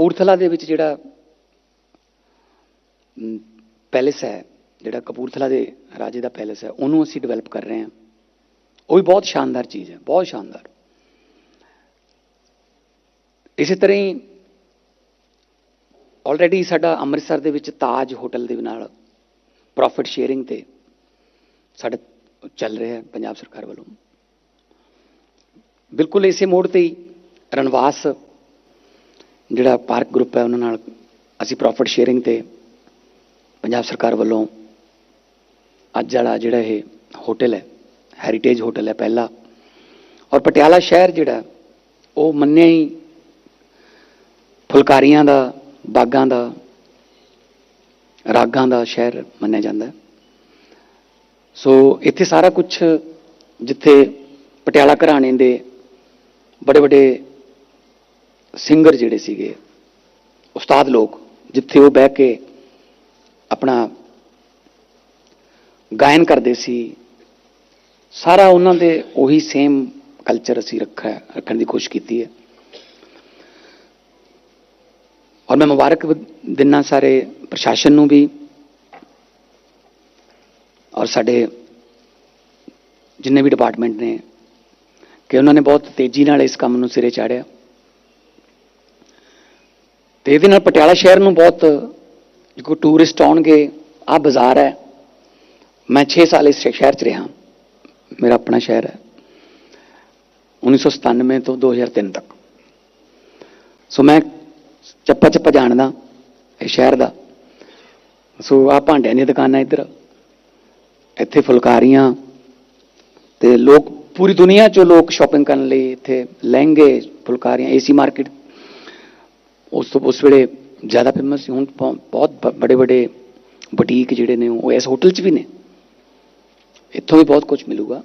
ਕਪੂਰਥਲਾ ਦੇ ਵਿੱਚ ਜਿਹੜਾ ਪੈਲੇਸ ਹੈ, ਜਿਹੜਾ ਕਪੂਰਥਲਾ ਦੇ ਰਾਜੇ ਦਾ ਪੈਲੇਸ ਹੈ, ਉਹਨੂੰ ਅਸੀਂ ਡਿਵੈਲਪ ਕਰ ਰਹੇ ਹਾਂ। ਉਹ ਵੀ ਬਹੁਤ ਸ਼ਾਨਦਾਰ ਚੀਜ਼ ਹੈ, ਬਹੁਤ ਸ਼ਾਨਦਾਰ। ਇਸੇ ਤਰ੍ਹਾਂ ਹੀ ਆਲਰੇਡੀ ਸਾਡਾ ਅੰਮ੍ਰਿਤਸਰ ਦੇ ਵਿੱਚ ਤਾਜ ਹੋਟਲ ਦੇ ਨਾਲ ਪ੍ਰੋਫਿਟ ਸ਼ੇਅਰਿੰਗ ਤੇ ਸਾਡਾ ਚੱਲ ਰਿਹਾ ਹੈ ਪੰਜਾਬ ਸਰਕਾਰ ਵੱਲੋਂ। ਬਿਲਕੁਲ ਇਸੇ ਮੋੜ ਤੇ ਹੀ ਰਣਵਾਸ ਜਿਹੜਾ ਪਾਰਕ ਗਰੁੱਪ ਹੈ, ਉਹਨਾਂ ਨਾਲ ਅਸੀਂ ਪ੍ਰੋਫਿਟ ਸ਼ੇਅਰਿੰਗ ਤੇ ਪੰਜਾਬ ਸਰਕਾਰ ਵੱਲੋਂ ਅੱਜ ਵਾਲਾ ਜਿਹੜਾ ਇਹ ਹੋਟਲ ਹੈ ਹੈਰੀਟੇਜ ਹੋਟਲ ਹੈ ਪਹਿਲਾ। ਔਰ ਪਟਿਆਲਾ ਸ਼ਹਿਰ ਜਿਹੜਾ, ਉਹ ਮੰਨਿਆ ਹੀ ਫੁਲਕਾਰੀਆਂ ਦਾ, ਬਾਗਾਂ ਦਾ, ਰਾਗਾਂ ਦਾ ਸ਼ਹਿਰ ਮੰਨਿਆ ਜਾਂਦਾ ਸੋ ਇੱਥੇ ਸਾਰਾ ਕੁਝ ਜਿੱਥੇ ਪਟਿਆਲਾ ਘਰਾਣੇ ਦੇ ਬੜੇ ਵੱਡੇ ਸਿੰਗਰ ਜਿਹੜੇ ਸੀਗੇ, ਉਸਤਾਦ ਲੋਕ, ਜਿੱਥੇ ਉਹ ਬਹਿ ਕੇ ਆਪਣਾ ਗਾਇਨ ਕਰਦੇ ਸੀ, ਸਾਰਾ ਉਹਨਾਂ ਦੇ ਉਹੀ ਸੇਮ ਕਲਚਰ ਅਸੀਂ ਰੱਖਿਆ, ਰੱਖਣ ਦੀ ਕੋਸ਼ਿਸ਼ ਕੀਤੀ ਹੈ। ਔਰ ਮੈਂ ਮੁਬਾਰਕ ਦਿਨਾਂ ਸਾਰੇ ਪ੍ਰਸ਼ਾਸਨ ਨੂੰ ਵੀ, ਔਰ ਸਾਡੇ ਜਿੰਨੇ ਵੀ ਡਿਪਾਰਟਮੈਂਟ ਨੇ, ਕਿ ਉਹਨਾਂ ਨੇ ਬਹੁਤ ਤੇਜ਼ੀ ਨਾਲ ਇਸ ਕੰਮ ਨੂੰ ਸਿਰੇ ਚਾੜਿਆ। ਤੇ ਇਹਦੇ ਨਾਲ ਪਟਿਆਲਾ ਸ਼ਹਿਰ ਨੂੰ ਬਹੁਤ ਜੋ ਟੂਰਿਸਟ ਆਉਣਗੇ ਆ ਬਾਜ਼ਾਰ ਹੈ। ਮੈਂ 6 ਸਾਲ ਇਸ ਸ਼ਹਿਰ 'ਚ ਰਿਹਾ। ਮੇਰਾ ਆਪਣਾ ਸ਼ਹਿਰ ਹੈ। 1997 ਤੋਂ 2003 ਤੱਕ। ਸੋ ਮੈਂ ਚੱਪਾ ਚੱਪਾ ਜਾਣਦਾ ਇਹ ਸ਼ਹਿਰ ਦਾ। ਸੋ ਆ ਭਾਂਡਿਆਂ ਦੀਆਂ ਦੁਕਾਨਾਂ ਇੱਧਰ। ਇੱਥੇ ਫੁਲਕਾਰੀਆਂ ਤੇ ਲੋਕ, ਪੂਰੀ ਦੁਨੀਆ 'ਚੋਂ ਲੋਕ ਸ਼ਾਪਿੰਗ ਕਰਨ ਲਈ ਇੱਥੇ ਲਹਿੰਗੇ, ਫੁਲਕਾਰੀਆਂ, ਏਸੀ ਮਾਰਕੀਟ ਉਸ ਤੋਂ ਉਸ ਵੇਲੇ ਜ਼ਿਆਦਾ ਫੇਮਸ ਸੀ, ਹੁਣ ਬਹੁ- ਬਹੁਤ ਬੜੇ ਬੜੇ ਬੁਟੀਕ ਜਿਹੜੇ ਨੇ ਉਹ ਇਸ ਹੋਟਲ 'ਚ ਵੀ ਨੇ। ਇੱਥੋਂ ਵੀ ਬਹੁਤ ਕੁਝ ਮਿਲੂਗਾ।